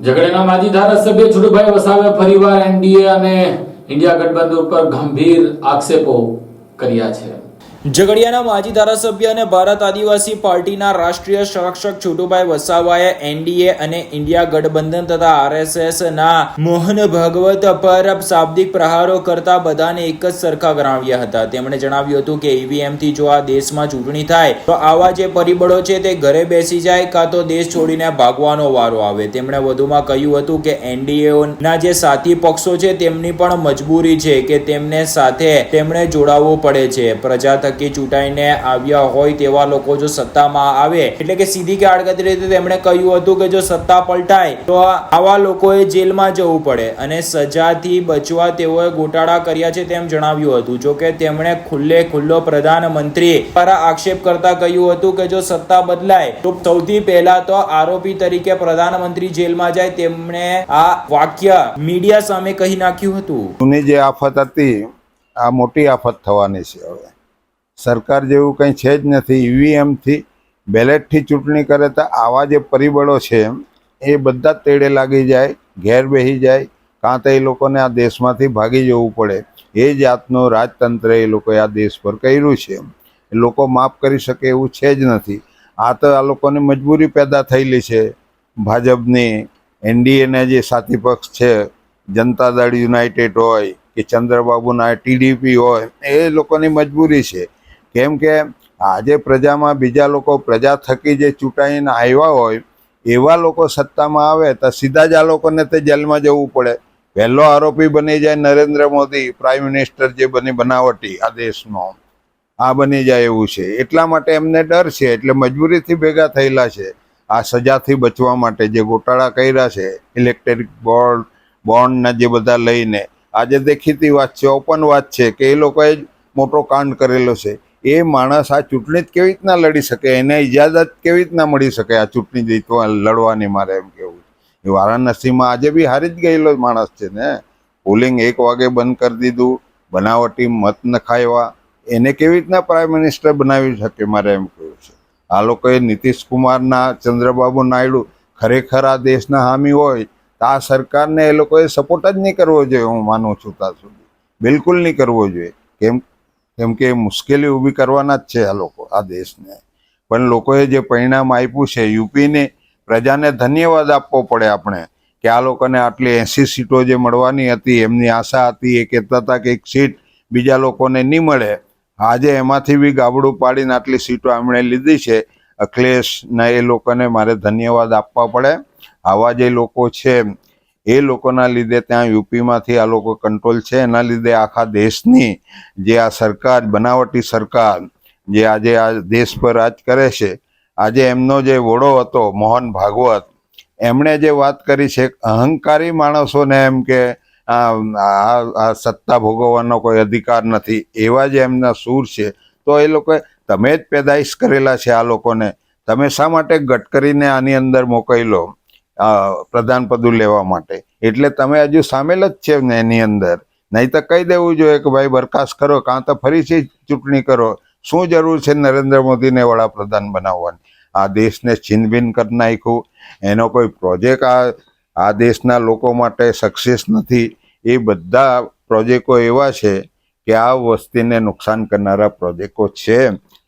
ઝઘડિયાના માજી ધારાસભ્ય છુટુભાઈ વસાવે ફરીવાર એનડીએ અને ઇન્ડિયા ગઠબંધન ઉપર ગંભીર આક્ષેપો કર્યા છે. ઝઘડિયાના માજી ધારાસભ્ય અને ભારત આદિવાસી પાર્ટીના રાષ્ટ્રીય સંરક્ષક છોટુભાઈ વસાવાએ એનડીએ અને ઇન્ડિયા ગઠબંધન તથા આરએસએસના મોહન ભાગવત પર શાબ્દિક પ્રહારો કરતા બધાને એક જ સરખા ગણાવ્યા હતા. તેમણે જણાવ્યું હતું કે ઈવીએમથી જો આ દેશમાં ચૂંટણી થાય, તો આવા જે પરિબળો છે તે ઘરે બેસી જાય કાં તો દેશ છોડીને ભાગવાનો વારો આવે. તેમણે વધુમાં કહ્યું હતું કે એનડીએના જે સાથી પક્ષો છે, તેમની પણ મજબૂરી છે કે તેમને સાથે તેમણે જોડાવવું પડે છે. પ્રજા થકી ચૂંટાઈને આવ્યા હોય તેવા લોકો જો સત્તામાં આવે. એટલે કે સીધી કે આડકતરી રીતે તેમણે કહ્યું હતું કે જો સત્તા પલટાય, તો આવા લોકોએ જેલમાં જવું પડે અને સજાથી બચવા તેઓએ ગોટાળા કર્યા છે તેમ જણાવ્યું હતું. જો કે તેમણે ખુલ્લે ખુલ્લો પ્રધાનમંત્રી પર આક્ષેપ કરતા કહ્યું હતું કે જો સત્તા બદલાય, તો સૌથી પહેલા તો આરોપી તરીકે પ્રધાનમંત્રી જેલમાં જાય તેમણે આ વાક્ય મીડિયા સામે કહી નાખ્યું હતું. જે આફત હતી, આ મોટી આફત થવાની છે હવે. સરકાર જેવું કંઈ છે જ નથી, ઈવીએમથી બેલેટથી ચૂંટણી કરે તો આવા જે પરિબળો છે એ બધા તેડે લાગી જાય, ઘેર બેસી જાય, કાં તો એ લોકોને આ દેશમાંથી ભાગી જવું પડે. એ જાતનું રાજતંત્ર એ લોકોએ આ દેશ પર કર્યું છે લોકો માફ કરી શકે એવું છે જ નથી. આ તો આ લોકોની મજબૂરી પેદા થયેલી છે. ભાજપની એનડીએના જે સાથી પક્ષ છે, જનતા દળ યુનાઇટેડ હોય કે ચંદ્રબાબુના ટીડીપી હોય, એ લોકોની મજબૂરી છે. કેમ કે આજે પ્રજામાં બીજા લોકો પ્રજા થકી જે ચૂંટાઈને આવ્યા હોય, એવા લોકો સત્તામાં આવે તો સીધા જ આ લોકોને તે જેલમાં જવું પડે. પહેલો આરોપી બની જાય નરેન્દ્ર મોદી પ્રાઇમ મિનિસ્ટર જે બની બનાવટી આ દેશનો. આ બની જાય એવું છે. એટલા માટે એમને ડર છે, એટલે મજબૂરીથી ભેગા થયેલા છે. આ સજાથી બચવા માટે જે ગોટાળા કર્યા છે ઇલેક્ટ્રિક બોર્ડ બોન્ડના જે બધા લઈને. આજે દેખીતી વાત છે, ઓપન વાત છે, કે એ લોકોએ જ મોટો કાંડ કરેલો છે. એ માણસ આ ચૂંટણી કેવી રીતના લડી શકે? એને ઇજાજત કેવી રીતના મળી શકે આ ચૂંટણી જીતવા લડવાની મારે એમ કેવું એ વારાણસીમાં આજે બી હારી જ ગયેલો માણસ છે ને. પોલિંગ એક વાગે બંધ કરી દીધું, બનાવટી મત નખાવ્યા એને કેવી રીતના પ્રાઇમ મિનિસ્ટર બનાવી શકે મારે એમ કહ્યું છે? આ લોકોએ નીતિશ કુમારના, ચંદ્રબાબુ નાયડુ ખરેખર આ દેશના હામી હોય તો આ સરકારને એ લોકોએ સપોર્ટ જ નહીં કરવો જોઈએ હું માનું છું ત્યાં સુધી. બિલકુલ નહીં કરવો જોઈએ. કેમ કેમ કે મુશ્કેલી ઊભી કરવાના જ છે આ લોકો, આ દેશને. પણ લોકોએ જે પરિણામ આપ્યું છે, યુપીને પ્રજાને ધન્યવાદ આપવો પડે આપણે, કે આ લોકોને આટલી એંસી સીટો જે મળવાની હતી, એમની આશા હતી, એ કહેતા હતા કે એક સીટ બીજા લોકોને નહીં મળે. આજે એમાંથી બી ગાબડું પાડીને આટલી સીટો એમણે લીધી છે. અખિલેશના એ લોકોને મારે ધન્યવાદ આપવા પડે. આવા જે લોકો છે એ લોકોના લીધે ત્યાં યુપીમાંથી આ લોકો કંટ્રોલ છે. એના લીધે આખા દેશની જે આ સરકાર, બનાવટી સરકાર જે આજે આ દેશ પર રાજ કરે છે, આજે એમનો જે વડો હતો, મોહન ભાગવત, એમણે જે વાત કરી છે, અહંકારી માણસોને એમ કે આ, આ- સત્તા ભોગવવાનો કોઈ અધિકાર નથી, એવા જે એમના સૂર છે, તો એ લોકોએ, તમે જ પેદાઈશ કરેલા છે આ લોકોને, તમે શા માટે ગટકરીને આની અંદર મોકલી આ પ્રધાન પદું લેવા માટે. એટલે તમે હજુ સામેલ જ છે ને એની અંદર. નહીં તો કહી દેવું જોઈએ કે ભાઈ બરખાસ્ત કરો, કાં તો ફરીથી ચૂંટણી કરો. શું જરૂર છે નરેન્દ્ર મોદીને વડાપ્રધાન બનાવવાની? આ દેશને છીનભીન કરી નાખ્યું. એનો કોઈ પ્રોજેક્ટ આ આ દેશના લોકો માટે સક્સેસ નથી. એ બધા પ્રોજેક્ટો એવા છે કે આ વસ્તીને નુકસાન કરનારા પ્રોજેક્ટો છે.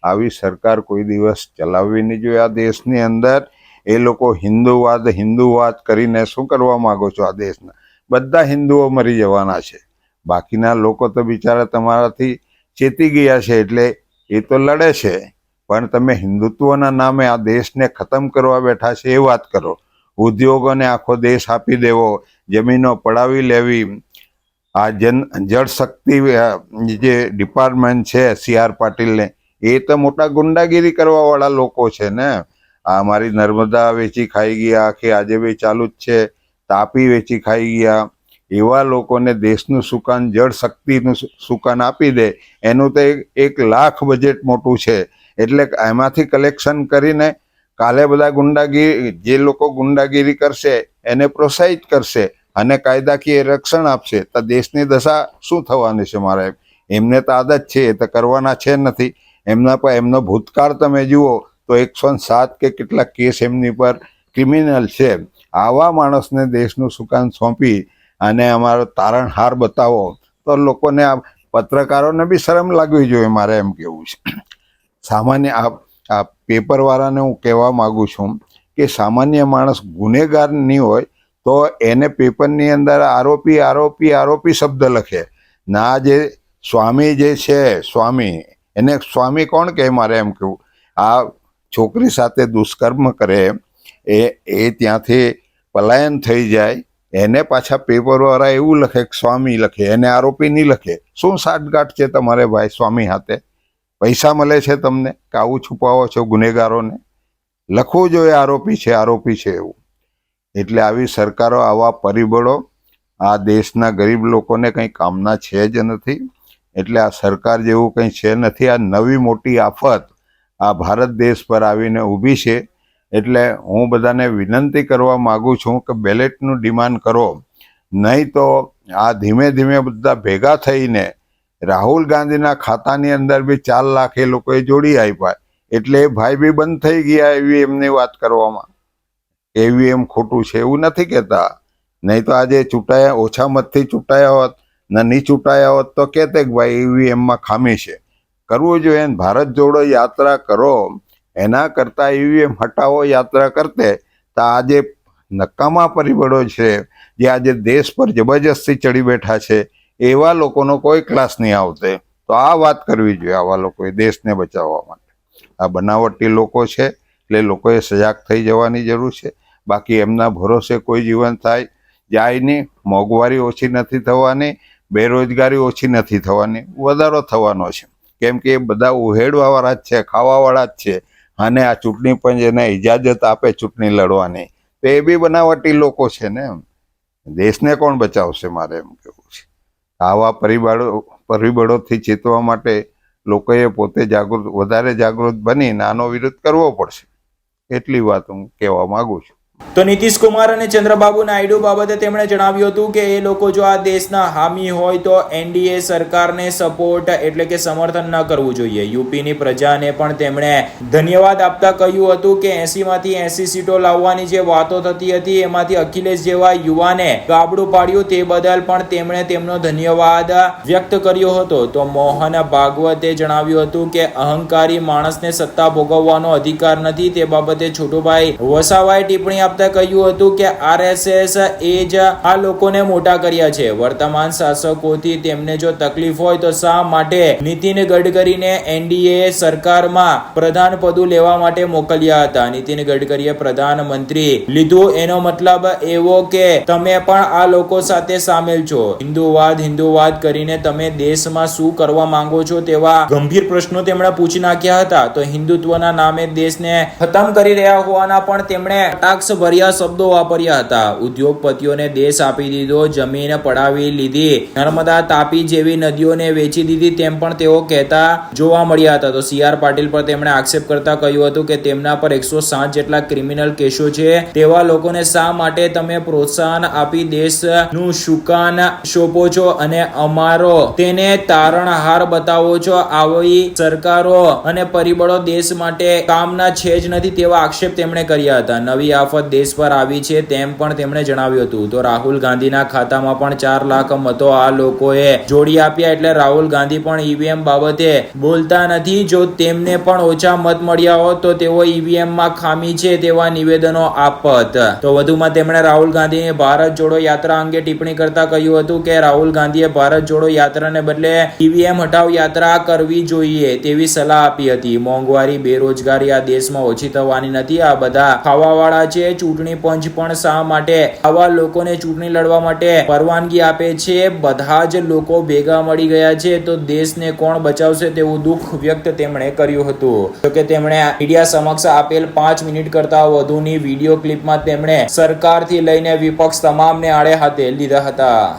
આવી સરકાર કોઈ દિવસ ચલાવવી નહીં જોઈએ આ દેશની અંદર. એ લોકો હિન્દુવાદ હિન્દુવાદ કરીને શું કરવા માગો છો આ દેશના? બધા હિન્દુઓ મરી જવાના છે. બાકીના લોકો તો બિચારા તમારાથી ચેતી ગયા છે એટલે એ તો લડે છે. પણ તમે હિન્દુત્વના નામે આ દેશને ખતમ કરવા બેઠા છે એ વાત કરો. ઉદ્યોગોને આખો દેશ આપી દેવો, જમીનો પડાવી લેવી. આ જન જળશક્તિ જે ડિપાર્ટમેન્ટ છે સી આર પાટીલને, એ તો મોટા ગુંડાગીરી કરવાવાળા લોકો છે ને? આ અમારી નર્મદા વેચી ખાઈ ગયા, આખી આજે બી ચાલુ જ છે. તાપી વેચી ખાઈ ગયા. એવા લોકોને દેશનું સુકાન, જળ શક્તિનું સુકાન આપી દે. એનું તો એક એક લાખ બજેટ મોટું છે. એટલે એમાંથી કલેક્શન કરીને કાલે બધા ગુંડાગીરી, જે લોકો ગુંડાગીરી કરશે, એને પ્રોત્સાહિત કરશે અને કાયદાકીય રક્ષણ આપશે. તો દેશની દશા શું થવાની છે મારે? એમને તો આદત છે, એ તો કરવાના છે નથી. એમના પર, એમનો ભૂતકાળ તમે જુઓ તો એકસો સાત કે કેટલા કેસ એમની પર ક્રિમિનલ છે. આવા માણસને દેશનું સુકાન સોંપી અને અમારો તારણહાર બતાવો, તો લોકોને આ પત્રકારોને બી શરમ લાગવી જોઈએ, મારે એમ કેવું છે. સામાન્ય આ આ પેપરવાળાને હું કહેવા માગું છું કે સામાન્ય માણસ ગુનેગાર નહીં હોય, તો એને પેપરની અંદર આરોપી આરોપી આરોપી શબ્દ લખે. ના જે સ્વામી જે છે, સ્વામી, એને સ્વામી કોણ કહે, મારે એમ કહેવું આ છોકરી સાથે દુષ્કર્મ કરે, એ એ ત્યાંથી પલાયન થઈ જાય, એને પાછા પેપરવાળા એવું લખે સ્વામી લખે, એને આરોપી નહીં લખે. શું સાઠગાંઠ છે તમારે ભાઈ સ્વામી હાથે? પૈસા મળે છે તમને? કે આવું છુપાવો છો ગુનેગારોને? લખવું જોઈએ આરોપી છે આરોપી છે એવું. એટલે આવી સરકારો, આવા પરિબળો, આ દેશના ગરીબ લોકોને કંઈ કામના છે જ નથી. એટલે આ સરકાર જેવું કંઈ છે નથી. આ નવી મોટી આફત આ ભારત દેશ પર આવીને ઊભી છે, એટલે હું બધાને વિનંતી કરવા માગું છું કે બેલેટનું ડિમાન્ડ કરો. નહીં તો આ ધીમે ધીમે બધા ભેગા થઈને રાહુલ ગાંધીના ખાતાની અંદર બી ચાર લાખ એ લોકોએ જોડી આપ્યા. એટલે એ ભાઈ બી બંધ થઈ ગયા એવી એમની વાત કરવામાં. એવી એમ ખોટું છે એવું નથી કહેતા. નહીં તો આજે ચૂંટાયા ઓછા મતથી ચૂંટાયા હોત, ને નહીં ચૂંટાયા હોત તો કહેતે કે ભાઈ ઈવીએમમાં ખામી છે. કરવું જોઈએ અને ભારત જોડો યાત્રા કરો. એના કરતાં ઈવીએમ હટાવો, યાત્રા કરતે. તો આજે નકામા પરિબળો છે, જે આજે દેશ પર જબરજસ્તી ચડી બેઠા છે, એવા લોકોનો કોઈ ક્લાસ નહીં આવતે. તો આ વાત કરવી જોઈએ આવા લોકોએ દેશને બચાવવા માટે. આ બનાવટી લોકો છે, એટલે લોકોએ સજાગ થઈ જવાની જરૂર છે. બાકી એમના ભરોસે કોઈ જીવન થાય જાય નહીં મોંઘવારી ઓછી નથી થવાની, બેરોજગારી ઓછી નથી થવાની, વધારો થવાનો છે. કેમ કે બધા ઉહેડવાવાળા જ છે, ખાવાવાળા જ છે. અને આ ચૂંટણી પણ એને ઇજાજત આપે ચૂંટણી લડવાની. તો એ બી બનાવટી લોકો છે ને એમ. દેશને કોણ બચાવશે મારે એમ કેવું છે. આવા પરિબળો, પરિબળોથી ચેતવા માટે લોકોએ પોતે જાગૃત, વધારે જાગૃત બની નાનો વિરોધ કરવો પડશે. એટલી વાત હું કહેવા માગું છું. તો નીતિશ કુમાર અને ચંદ્રબાબુ નાયડુ બાબતે તેમણે જણાવ્યું હતું કે એ લોકો જો આ દેશના હામી હોય તો એનડીએ સરકારને સપોર્ટ એટલે કે સમર્થન ન કરવું જોઈએ. યુપીની પ્રજાને પણ તેમણે ધન્યવાદ આપતા કહ્યું હતું કે એસીમાંથી એસી સીટો લાવવાની જે વાતો થતી હતી એમાંથી અખિલેશ જેવા યુવાને ગાબડું પાડ્યું તે બદલ પણ તેમણે તેમનો ધન્યવાદ વ્યક્ત કર્યો હતો. તો મોહન ભાગવતે જણાવ્યું હતું કે અહંકારી માણસને સત્તા ભોગવવાનો અધિકાર નથી તે બાબતે છોટુભાઈ વસાવાએ ટિપ્પણી આપતા કહ્યું હતું કે આરએસએસ એ જ આ લોકોને મોટા કર્યા છે. વર્તમાન શાસકોથી તેમને જો તકલીફ હોય તો શા માટે નીતિન ગડકરીને એનડીએ સરકારમાં પ્રધાન પદુ લેવા માટે મોકલ્યા હતા? નીતિન ગડકરીએ પ્રધાનમંત્રી લીધું એનો મતલબ એવો કે તમે પણ આ લોકો સાથે સામેલ છો. હિન્દુવાદ હિન્દુવાદ કરીને તમે દેશમાં શું કરવા માંગો છો તેવા ગંભીર પ્રશ્નો તેમણે પૂછી નાખ્યા હતા. તો હિન્દુત્વના નામે દેશને ખતમ કરી રહ્યા હોવાના પણ તેમણે કટાક્ષ ભર્યા શબ્દો વાપર્યા હતા. ઉદ્યોગપતિઓને દેશ આપી દીધો, જમીન પડાવી લીધી. નર્મદા તાપી જેવી નદીઓને વેચી દીધી તેમ પણ તેઓ કહેતા જોવા મળ્યા હતા. તો સી આર પાટીલ પર તેમણે આક્ષેપ કરતા કહ્યું હતું કે તેમના પર એકસો સાત જેટલા ક્રિમિનલ કેસો છે. તેવા લોકોને શા માટે તમે પ્રોત્સાહન આપી દેશનું શુકાન શોપો છો અને અમારો તેને તારણહાર બતાવો છો? આવી સરકારો અને પરિબળો દેશ માટે કામના છે જ નથી તેવા આક્ષેપ તેમણે કર્યા હતા. નવી આફત દેશ પર આવી છે તેમ પણ તેમણે જણાવ્યું હતું. તો રાહુલ ગાંધીના ખાતામાં પણ ચાર લાખ મતો આ લોકોએ જોડી આપ્યા એટલે રાહુલ ગાંધી પણ ઈવીએમ બાબતે બોલતા નથી. જો તેમને પણ ઓછા મત મળ્યા હોત તો તેઓ ઈવીએમમાં ખામી છે તેવા નિવેદનો આપત. તો વધુમાં તેમણે રાહુલ ગાંધીને ભારત જોડો યાત્રા અંગે ટિપ્પણી કરતા કહ્યું હતું કે રાહુલ ગાંધીએ ભારત જોડો યાત્રાને બદલે ઈવીએમ હટાવ યાત્રા કરવી જોઈએ તેવી સલાહ આપી હતી. મોંઘવારી, બેરોજગારી આ દેશમાં ઓછી થવાની નથી. આ બધા ખાવાવાળા છે ચૂંટણી પંચ પણ શા માટે આવા લોકોને ચૂંટણી લડવા માટે પરવાનગી આપે છે? બધા જ લોકો ભેગા મળી ગયા છે તો દેશને કોણ બચાવશે તેવું દુઃખ વ્યક્ત તેમણે કર્યું હતું. જો કે તેમણે મીડિયા સમક્ષ આપેલ પાંચ મિનિટ કરતા વધુની વીડિયો ક્લિપમાં તેમણે સરકારથી લઈને વિપક્ષ તમામને આડે હાથે લીધા હતા.